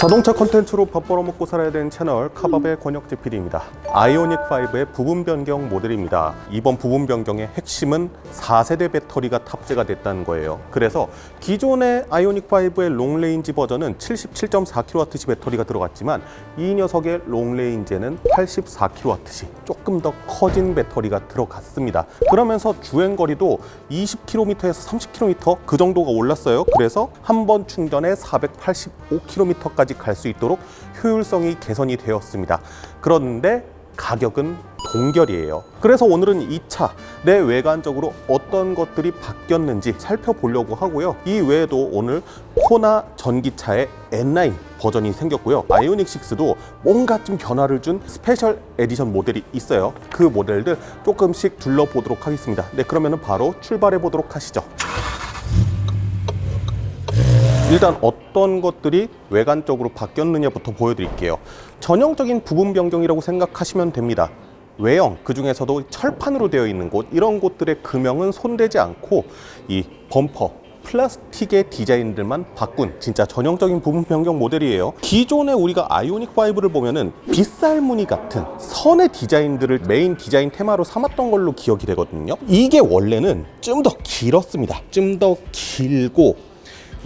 자동차 컨텐츠로 밥 벌어먹고 살아야 되는 채널 카밥의 권혁재 PD입니다. 아이오닉 5의 부분 변경 모델입니다. 이번 부분 변경의 핵심은 4세대 배터리가 탑재가 됐다는 거예요. 그래서 기존의 아이오닉 5의 롱레인지 버전은 77.4kWh 배터리가 들어갔지만 이 녀석의 롱레인지에는 84kWh 조금 더 커진 배터리가 들어갔습니다. 그러면서 주행 거리도 20km에서 30km 그 정도가 올랐어요. 그래서 한 번 충전에 485km까지 갈 수 있도록 효율성이 개선이 되었습니다. 그런데 가격은 동결이에요. 그래서 오늘은 이 차 내 외관적으로 어떤 것들이 바뀌었는지 살펴보려고 하고요. 이 외에도 오늘 코나 전기차의 N9 버전이 생겼고요. 아이오닉 6도 뭔가 좀 변화를 준 스페셜 에디션 모델이 있어요. 그 모델들 조금씩 둘러보도록 하겠습니다. 네, 그러면 바로 출발해 보도록 하시죠. 일단 어떤 것들이 외관적으로 바뀌었느냐부터 보여드릴게요. 전형적인 부분 변경이라고 생각하시면 됩니다. 외형 그 중에서도 철판으로 되어 있는 곳 이런 곳들의 금형은 손대지 않고 이 범퍼 플라스틱의 디자인들만 바꾼 진짜 전형적인 부분 변경 모델이에요. 기존에 우리가 아이오닉 5를 보면은 빗살 무늬 같은 선의 디자인들을 메인 디자인 테마로 삼았던 걸로 기억이 되거든요. 이게 원래는 좀 더 길었습니다. 좀 더 길고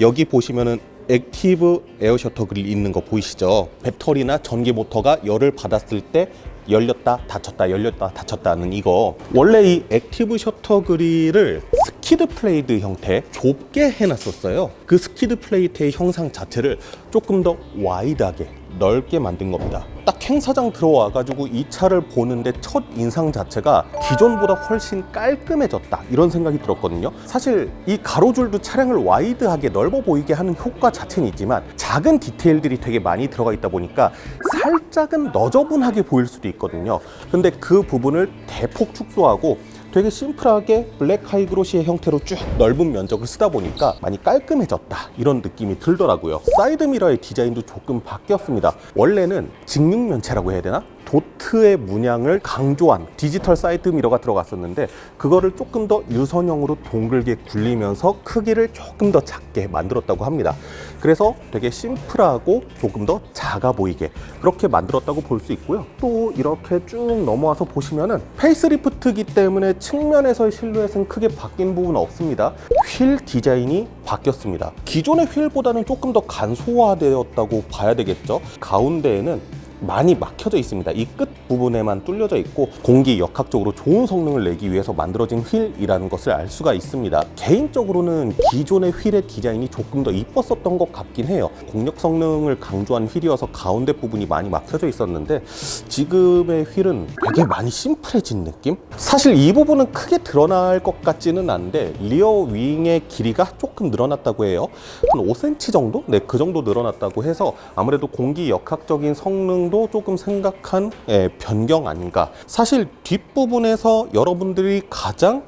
여기 보시면은 액티브 에어 셔터 그릴 있는 거 보이시죠? 배터리나 전기 모터가 열을 받았을 때 열렸다 닫혔다 열렸다 닫혔다는 이거 원래 이 액티브 셔터 그릴을 스키드 플레이드 형태 좁게 해놨었어요 그 스키드 플레이트의 형상 자체를 조금 더 와이드하게 넓게 만든 겁니다. 딱 행사장 들어와 가지고 이 차를 보는데 첫 인상 자체가 기존보다 훨씬 깔끔해졌다 이런 생각이 들었거든요. 사실 이 가로줄도 차량을 와이드하게 넓어 보이게 하는 효과 자체는 있지만 작은 디테일들이 되게 많이 들어가 있다 보니까 살짝은 너저분하게 보일 수도 있거든요. 근데 그 부분을 대폭 축소하고 되게 심플하게 블랙 하이그로시의 형태로 쭉 넓은 면적을 쓰다 보니까 많이 깔끔해졌다. 이런 느낌이 들더라고요. 사이드 미러의 디자인도 조금 바뀌었습니다. 원래는 직육면체라고 해야 되나? 도트의 문양을 강조한 디지털 사이드 미러가 들어갔었는데 그거를 조금 더 유선형으로 동글게 굴리면서 크기를 조금 더 작게 만들었다고 합니다. 그래서 되게 심플하고 조금 더 작아 보이게 그렇게 만들었다고 볼 수 있고요. 또 이렇게 쭉 넘어와서 보시면은 페이스리프트기 때문에 측면에서의 실루엣은 크게 바뀐 부분은 없습니다. 휠 디자인이 바뀌었습니다. 기존의 휠보다는 조금 더 간소화되었다고 봐야 되겠죠? 가운데에는 많이 막혀져 있습니다. 이 끝 부분에만 뚫려져 있고 공기 역학적으로 좋은 성능을 내기 위해서 만들어진 휠이라는 것을 알 수가 있습니다. 개인적으로는 기존의 휠의 디자인이 조금 더 이뻤었던 것 같긴 해요. 공력 성능을 강조한 휠이어서 가운데 부분이 많이 막혀져 있었는데 지금의 휠은 되게 많이 심플해진 느낌? 사실 이 부분은 크게 드러날 것 같지는 않은데 리어 윙의 길이가 조금 늘어났다고 해요. 한 5cm 정도? 네, 그 정도 늘어났다고 해서 아무래도 공기 역학적인 성능 도 조금 생각한 예, 변경 아닌가. 사실 뒷부분에서 여러분들이 가장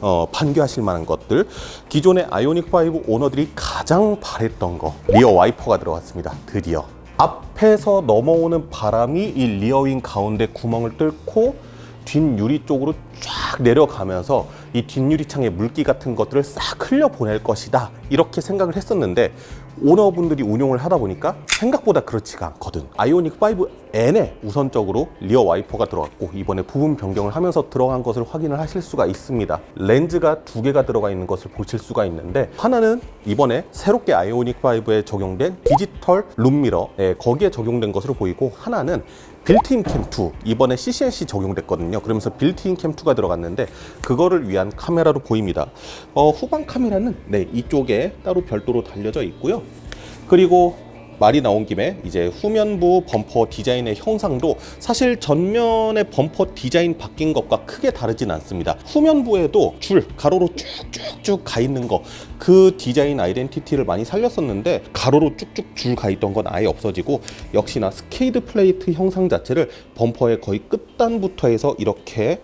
어, 반겨하실 만한 것들 기존의 아이오닉 5 오너들이 가장 바랬던 거 리어 와이퍼가 들어갔습니다. 드디어. 앞에서 넘어오는 바람이 이 리어윙 가운데 구멍을 뚫고 뒷유리 쪽으로 쫙 내려가면서 이 뒷유리창에 물기 같은 것들을 싹 흘려보낼 것이다. 이렇게 생각을 했었는데 오너분들이 운용을 하다 보니까 생각보다 그렇지가 않거든. 아이오닉 5N에 우선적으로 리어 와이퍼가 들어갔고 이번에 부분 변경을 하면서 들어간 것을 확인을 하실 수가 있습니다. 렌즈가 두 개가 들어가 있는 것을 보실 수가 있는데 하나는 이번에 새롭게 아이오닉 5에 적용된 디지털 룸미러 예, 거기에 적용된 것으로 보이고 하나는 빌트인 캠2 이번에 CCNC 적용됐거든요. 그러면서 빌트인 캠2가 들어갔는데 그거를 위한 카메라로 보입니다. 어, 후방 카메라는 네 이쪽에 따로 별도로 달려져 있고요. 그리고 말이 나온 김에 이제 후면부 범퍼 디자인의 형상도 사실 전면의 범퍼 디자인 바뀐 것과 크게 다르진 않습니다. 후면부에도 줄 가로로 쭉쭉쭉 가 있는 거 그 디자인 아이덴티티를 많이 살렸었는데 가로로 쭉쭉 줄 가 있던 건 아예 없어지고 역시나 스케이드 플레이트 형상 자체를 범퍼의 거의 끝단부터 해서 이렇게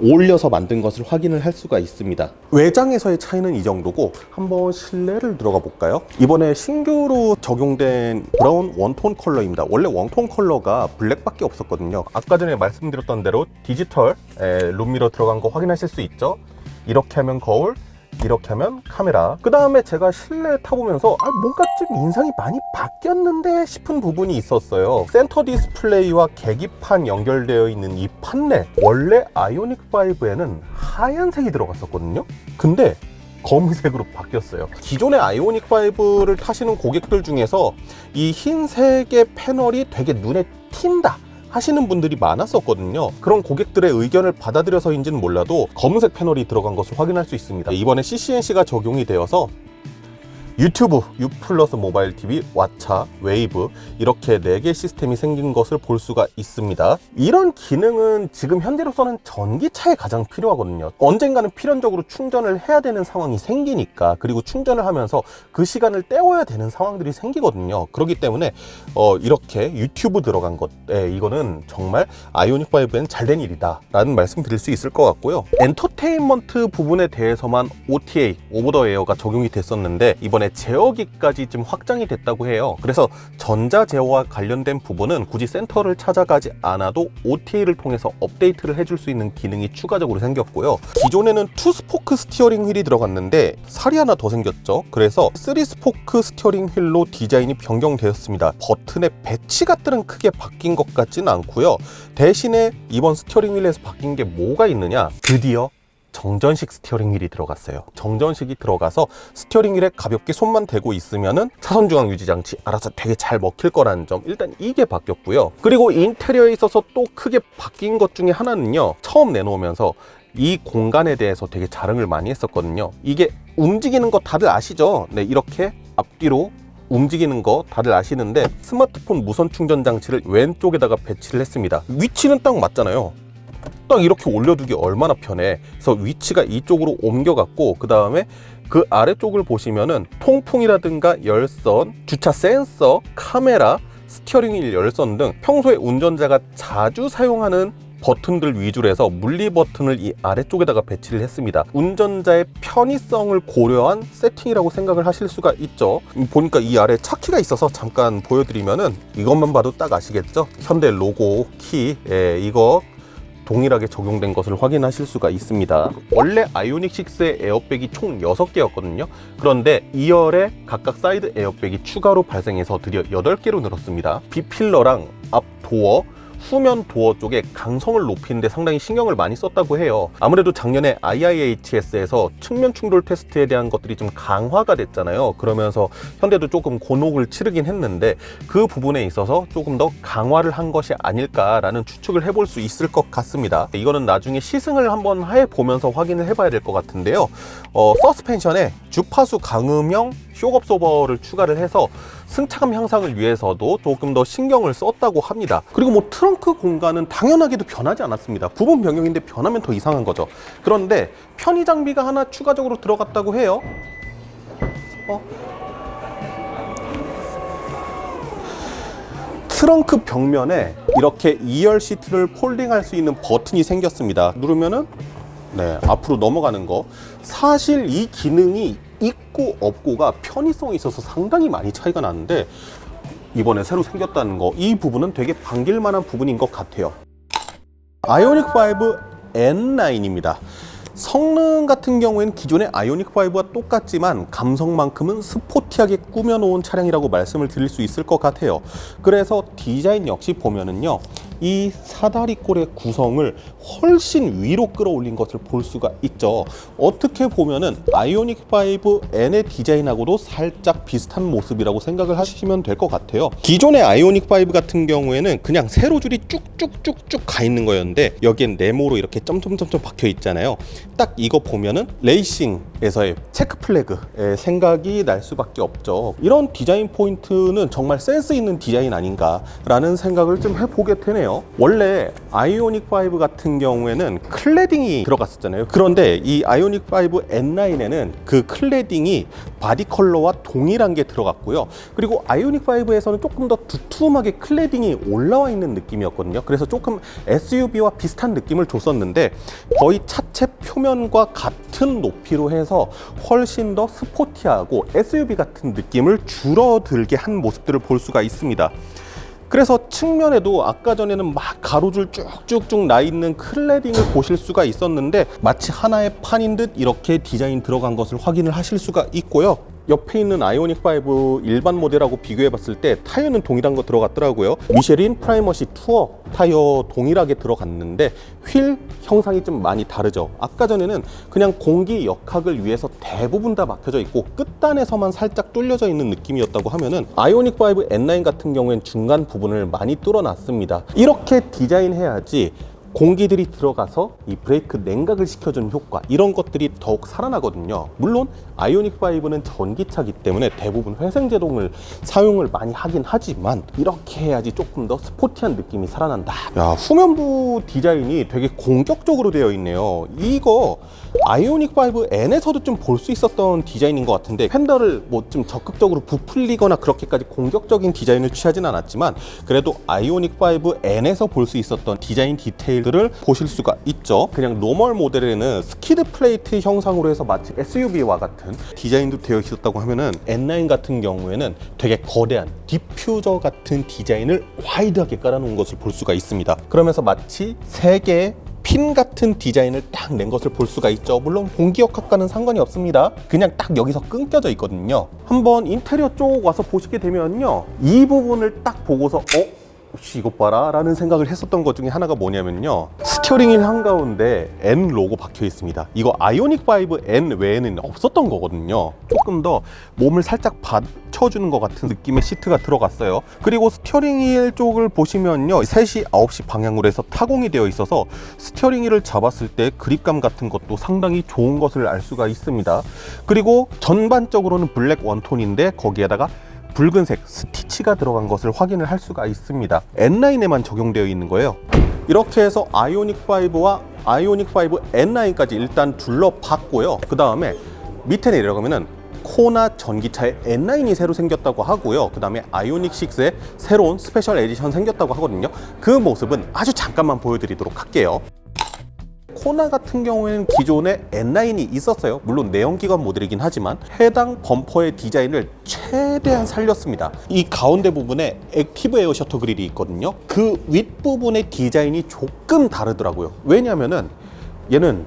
올려서 만든 것을 확인을 할 수가 있습니다. 외장에서의 차이는 이 정도고 한번 실내를 들어가 볼까요? 이번에 신규로 적용된 브라운 원톤 컬러입니다. 원래 원톤 컬러가 블랙밖에 없었거든요. 아까 전에 말씀드렸던 대로 디지털 에, 룸미러 들어간 거 확인하실 수 있죠? 이렇게 하면 거울, 이렇게 하면 카메라. 그 다음에 제가 실내 타보면서 아, 뭔가 좀 인상이 많이 바뀌었는데 싶은 부분이 있었어요. 센터 디스플레이와 계기판 연결되어 있는 이 판넬. 원래 아이오닉 5에는 하얀색이 들어갔었거든요. 근데 검은색으로 바뀌었어요. 기존의 아이오닉 5를 타시는 고객들 중에서 이 흰색의 패널이 되게 눈에 튄다. 하시는 분들이 많았었거든요. 그런 고객들의 의견을 받아들여서인지는 몰라도 검은색 패널이 들어간 것을 확인할 수 있습니다. 이번에 CCNC가 적용이 되어서 유튜브, U 플러스 모바일 TV, 왓챠, 웨이브 이렇게 4개 시스템이 생긴 것을 볼 수가 있습니다. 이런 기능은 지금 현재로서는 전기차에 가장 필요하거든요. 언젠가는 필연적으로 충전을 해야 되는 상황이 생기니까 그리고 충전을 하면서 그 시간을 때워야 되는 상황들이 생기거든요. 그렇기 때문에 어, 이렇게 유튜브 들어간 것, 예, 이거는 정말 아이오닉 5에는 잘된 일이다 라는 말씀 드릴 수 있을 것 같고요. 엔터테인먼트 부분에 대해서만 OTA, 오버 더 에어가 적용이 됐었는데 이번에 제어기까지 좀 확장이 됐다고 해요. 그래서 전자 제어와 관련된 부분은 굳이 센터를 찾아가지 않아도 OTA를 통해서 업데이트를 해줄 수 있는 기능이 추가적으로 생겼고요. 기존에는 투 스포크 스티어링 휠이 들어갔는데 살이 하나 더 생겼죠. 그래서 3 스포크 스티어링 휠로 디자인이 변경되었습니다. 버튼의 배치가들은 크게 바뀐 것 같지는 않고요. 대신에 이번 스티어링 휠에서 바뀐 게 뭐가 있느냐? 드디어 정전식 스티어링 휠이 들어갔어요. 정전식이 들어가서 스티어링 휠에 가볍게 손만 대고 있으면은 차선 중앙 유지 장치 알아서 되게 잘 먹힐 거라는 점 일단 이게 바뀌었고요. 그리고 인테리어에 있어서 또 크게 바뀐 것 중에 하나는요. 처음 내놓으면서 이 공간에 대해서 되게 자랑을 많이 했었거든요. 이게 움직이는 거 다들 아시죠? 네, 이렇게 앞뒤로 움직이는 거 다들 아시는데 스마트폰 무선 충전 장치를 왼쪽에다가 배치를 했습니다. 위치는 딱 맞잖아요. 딱 이렇게 올려두기 얼마나 편해. 그래서 위치가 이쪽으로 옮겨갔고 그 다음에 그 아래쪽을 보시면은 통풍이라든가 열선, 주차 센서, 카메라, 스티어링 휠 열선 등 평소에 운전자가 자주 사용하는 버튼들 위주로 해서 물리 버튼을 이 아래쪽에다가 배치를 했습니다. 운전자의 편의성을 고려한 세팅이라고 생각을 하실 수가 있죠. 음, 보니까 이 아래 차키가 있어서 잠깐 보여드리면은 이것만 봐도 딱 아시겠죠? 현대 로고 키, 예, 이거 동일하게 적용된 것을 확인하실 수가 있습니다. 원래 아이오닉 6의 에어백이 총 6개였거든요. 그런데 2열에 각각 사이드 에어백이 추가로 발생해서 드디어 8개로 늘었습니다. 비필러랑 앞 도어, 후면 도어 쪽에 강성을 높이는 데 상당히 신경을 많이 썼다고 해요. 아무래도 작년에 IIHS에서 측면 충돌 테스트에 대한 것들이 좀 강화가 됐잖아요. 그러면서 현대도 조금 곤혹을 치르긴 했는데 그 부분에 있어서 조금 더 강화를 한 것이 아닐까라는 추측을 해볼 수 있을 것 같습니다. 이거는 나중에 시승을 한번 해 보면서 확인을 해봐야 될 것 같은데요. 어, 서스펜션에 주파수 강음형 쇼업소버를 추가를 해서 승차감 향상을 위해서도 조금 더 신경을 썼다고 합니다. 그리고 뭐 트렁크 공간은 당연하게도 변하지 않았습니다. 부분 변경인데 변하면 더 이상한 거죠. 그런데 편의 장비가 하나 추가적으로 들어갔다고 해요. 어? 트렁크 벽면에 이렇게 2열 시트를 폴딩할 수 있는 버튼이 생겼습니다. 누르면은 네, 앞으로 넘어가는 거. 사실 이 기능이 있고 없고가 편의성에 있어서 상당히 많이 차이가 나는데 이번에 새로 생겼다는 거, 이 부분은 되게 반길 만한 부분인 것 같아요. 아이오닉 5 N9입니다. 성능 같은 경우에는 기존의 아이오닉 5와 똑같지만 감성만큼은 스포티하게 꾸며놓은 차량이라고 말씀을 드릴 수 있을 것 같아요. 그래서 디자인 역시 보면은요. 이 사다리꼴의 구성을 훨씬 위로 끌어올린 것을 볼 수가 있죠. 어떻게 보면은 아이오닉 5N의 디자인하고도 살짝 비슷한 모습이라고 생각을 하시면 될 것 같아요. 기존의 아이오닉 5 같은 경우에는 그냥 세로 줄이 쭉쭉쭉쭉 가 있는 거였는데 여기엔 네모로 이렇게 점점점점 박혀 있잖아요. 딱 이거 보면은 레이싱에서의 체크 플래그의 생각이 날 수밖에 없죠. 이런 디자인 포인트는 정말 센스 있는 디자인 아닌가라는 생각을 좀 해보게 되네요. 원래 아이오닉 5 같은 경우에는 클레딩이 들어갔었잖아요. 그런데 이 아이오닉 5 N9에는 그 클레딩이 바디 컬러와 동일한 게 들어갔고요. 그리고 아이오닉 5에서는 조금 더 두툼하게 클레딩이 올라와 있는 느낌이었거든요. 그래서 조금 SUV와 비슷한 느낌을 줬었는데 거의 차체 표면과 같은 높이로 해서 훨씬 더 스포티하고 SUV 같은 느낌을 줄어들게 한 모습들을 볼 수가 있습니다. 그래서 측면에도 아까 전에는 막 가로줄 쭉쭉쭉 나 있는 클레딩을 보실 수가 있었는데 마치 하나의 판인 듯 이렇게 디자인 들어간 것을 확인을 하실 수가 있고요. 옆에 있는 아이오닉 5 일반 모델하고 비교해 봤을 때 타이어는 동일한 거 들어갔더라고요. 미쉐린 프라이머시 투어 타이어 동일하게 들어갔는데 휠 형상이 좀 많이 다르죠. 아까 전에는 그냥 공기 역학을 위해서 대부분 다 막혀져 있고 끝단에서만 살짝 뚫려져 있는 느낌이었다고 하면은 아이오닉 5 N9 같은 경우엔 중간 부분을 많이 뚫어놨습니다. 이렇게 디자인해야지 공기들이 들어가서 이 브레이크 냉각을 시켜주는 효과 이런 것들이 더욱 살아나거든요. 물론 아이오닉 5는 전기차기 때문에 대부분 회생제동을 사용을 많이 하긴 하지만 이렇게 해야지 조금 더 스포티한 느낌이 살아난다. 야 후면부 디자인이 되게 공격적으로 되어 있네요. 이거 아이오닉 5 N에서도 좀 볼 수 있었던 디자인인 것 같은데 팬더를 뭐 좀 적극적으로 부풀리거나 그렇게까지 공격적인 디자인을 취하진 않았지만 그래도 아이오닉 5 N에서 볼 수 있었던 디자인 디테일 들을 보실 수가 있죠. 그냥 노멀 모델에는 스키드 플레이트 형상으로 해서 마치 SUV와 같은 디자인도 되어 있었다고 하면은 N9 같은 경우에는 되게 거대한 디퓨저 같은 디자인을 와이드하게 깔아놓은 것을 볼 수가 있습니다. 그러면서 마치 세 개의 핀 같은 디자인을 딱 낸 것을 볼 수가 있죠. 물론 공기역학과는 상관이 없습니다. 그냥 딱 여기서 끊겨져 있거든요. 한번 인테리어 쪽 와서 보시게 되면요. 이 부분을 딱 보고서 어? 혹시 이것 봐라 라는 생각을 했었던 것 중에 하나가 뭐냐면요. 스티어링 휠 한가운데 N 로고 박혀 있습니다. 이거 아이오닉 5 N 외에는 없었던 거거든요. 조금 더 몸을 살짝 받쳐주는 것 같은 느낌의 시트가 들어갔어요. 그리고 스티어링 휠 쪽을 보시면요. 3시 9시 방향으로 해서 타공이 되어 있어서 스티어링 휠을 잡았을 때 그립감 같은 것도 상당히 좋은 것을 알 수가 있습니다. 그리고 전반적으로는 블랙 원톤인데 거기에다가 붉은색 스티치가 들어간 것을 확인을 할 수가 있습니다. N9에만 적용되어 있는 거예요. 이렇게 해서 아이오닉 5와 아이오닉 5 N9까지 일단 둘러봤고요. 그 다음에 밑에 내려가면은 코나 전기차의 N9이 새로 생겼다고 하고요. 그 다음에 아이오닉 6의 새로운 스페셜 에디션 생겼다고 하거든요. 그 모습은 아주 잠깐만 보여드리도록 할게요. 코나 같은 경우에는 기존에 N9이 있었어요. 물론 내연기관 모델이긴 하지만 해당 범퍼의 디자인을 최대한 살렸습니다. 이 가운데 부분에 액티브 에어 셔터 그릴이 있거든요. 그 윗부분의 디자인이 조금 다르더라고요. 왜냐면은 얘는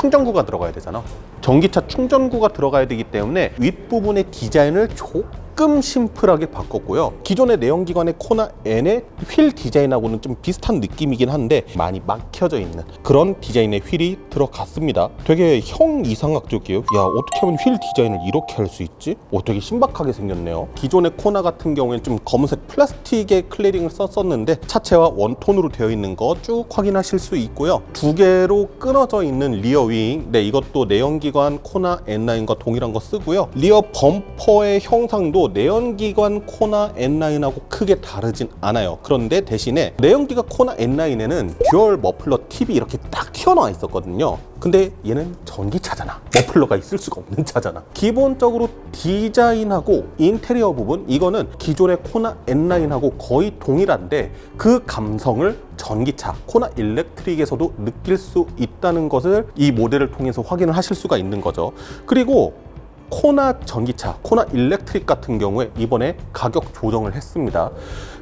충전구가 들어가야 되잖아. 전기차 충전구가 들어가야 되기 때문에 윗부분의 디자인을 조금 심플하게 바꿨고요. 기존의 내연기관의 코나 N의 휠 디자인하고는 좀 비슷한 느낌이긴 한데 많이 막혀져 있는 그런 디자인의 휠이 들어갔습니다. 되게 형 이상학적이에요. 야 어떻게 하면 휠 디자인을 이렇게 할 수 있지? 어, 되게 신박하게 생겼네요. 기존의 코나 같은 경우에는 좀 검은색 플라스틱의 클레링을 썼었는데 차체와 원톤으로 되어 있는 거 쭉 확인하실 수 있고요. 두 개로 끊어져 있는 리어 윙, 네 이것도 내연기관 코나 N9과 동일한 거 쓰고요. 리어 범퍼의 형상도 내연기관 코나 N9하고 크게 다르진 않아요. 그런데 대신에 내연기관 코나 N9에는 듀얼 머플러 팁이 이렇게 딱 튀어나와 있었거든요. 근데 얘는 전기차잖아. 머플러가 있을 수가 없는 차잖아. 기본적으로 디자인하고 인테리어 부분 이거는 기존의 코나 N9하고 거의 동일한데 그 감성을 전기차 코나 일렉트릭에서도 느낄 수 있다는 것을 이 모델을 통해서 확인을 하실 수가 있는 거죠. 그리고 코나 전기차, 코나 일렉트릭 같은 경우에 이번에 가격 조정을 했습니다.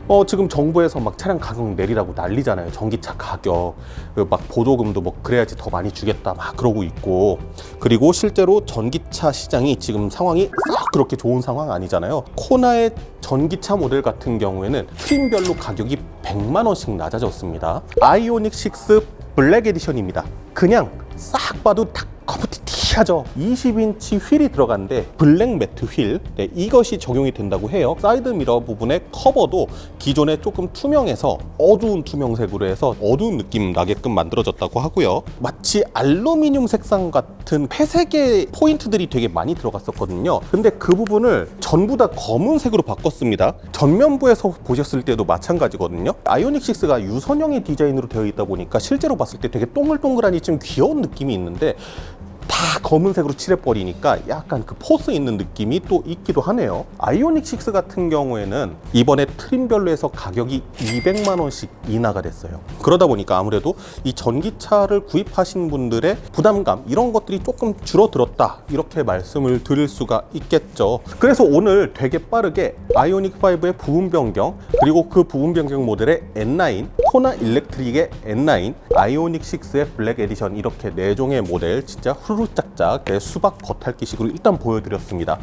어, 지금 정부에서 막 차량 가격 내리라고 난리잖아요. 전기차 가격. 그막 보조금도 뭐 그래야지 더 많이 주겠다 막 그러고 있고. 그리고 실제로 전기차 시장이 지금 상황이 썩 그렇게 좋은 상황 아니잖아요. 코나의 전기차 모델 같은 경우에는 트림별로 가격이 100만 원씩 낮아졌습니다. 아이오닉 6 블랙 에디션입니다. 그냥 싹 봐도 딱 커브티 티하죠. 20인치 휠이 들어간데 블랙 매트 휠 네, 이것이 적용이 된다고 해요. 사이드 미러 부분의 커버도 기존에 조금 투명해서 어두운 투명색으로 해서 어두운 느낌 나게끔 만들어졌다고 하고요. 마치 알루미늄 색상 같은 회색의 포인트들이 되게 많이 들어갔었거든요. 근데 그 부분을 전부 다 검은색으로 바꿨습니다. 전면부에서 보셨을 때도 마찬가지거든요. 아이오닉 6가 유선형의 디자인으로 되어 있다 보니까 실제로 봤을 때 되게 동글동글하니 좀 귀여운 느낌이 있는데 다 검은색으로 칠해버리니까 약간 그 포스 있는 느낌이 또 있기도 하네요. 아이오닉 6 같은 경우에는 이번에 트림별로 해서 가격이 200만 원씩 인하가 됐어요. 그러다 보니까 아무래도 이 전기차를 구입하신 분들의 부담감 이런 것들이 조금 줄어들었다 이렇게 말씀을 드릴 수가 있겠죠. 그래서 오늘 되게 빠르게 아이오닉 5의 부분 변경 그리고 그 부분 변경 모델의 N9, 코나 일렉트릭의 N9, 아이오닉 6의 블랙 에디션 이렇게 네 종의 모델 진짜 후루 짝짝 내 수박 겉핥기식으로 일단 보여드렸습니다.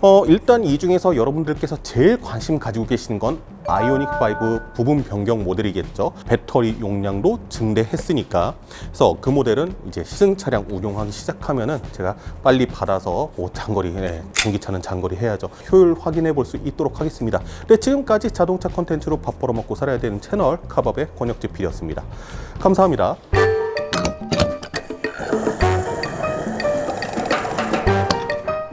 어, 일단 이 중에서 여러분들께서 제일 관심 가지고 계시는 건 아이오닉 5 부분 변경 모델이겠죠. 배터리 용량도 증대했으니까. 그래서 그 모델은 이제 시승 차량 운용하기 시작하면은 제가 빨리 받아서 뭐 장거리, 네, 전기차는 장거리 해야죠. 효율 확인해 볼 수 있도록 하겠습니다. 네, 지금까지 자동차 컨텐츠로 밥 벌어 먹고 살아야 되는 채널 카밥의 권혁지 PD였습니다. 감사합니다.